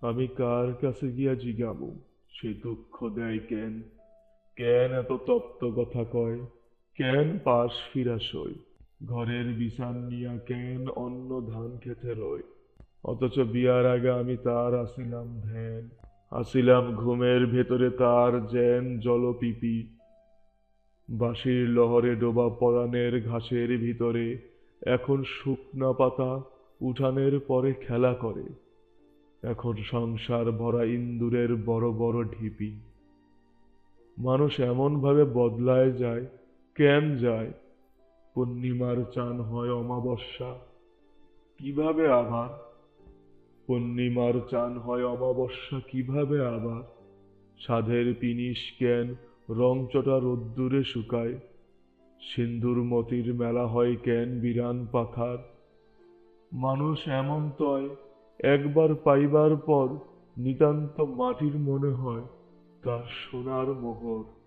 আমি কার কাছে গিয়া জিগাবো সে দুঃখ দেয় কেন? কেন এত তপ্ত কথা কয়? কেন পাশ ফিরা সই ঘরের বিছান নিয়া কেন অন্য ধান খেতে রয়? অথচ বিয়ার আগে আমি তার আসিলাম ধ্যান। আসিলাম ঘুমের ভেতরে তার জ্যান জলপিপি। বাঁশির লহরে ডোবা পরাণের ঘাসের ভিতরে এখন শুকনা পাতা উঠানের পরে খেলা করে। এখন সংসার ভরা ইন্দুরের বড় বড় ঢিপি। মানুষ এমনভাবে বদলায় যায়, কেন যায়? পূর্ণিমার চান হয় অমাবস্যা, কীভাবে আবার? পূর্ণিমার চান হয় অমাবস্যা, কীভাবে আবার? সাধের পিনিস কেন রংচটা রোদ্দুরে শুকায়? সিন্দুর মতির মেলা হয় কেন বিরান পাখার মানুষ এমন তয় একবার পাইবার পর নিতান্ত মাটির মনে হয় তার সোনার মোহর।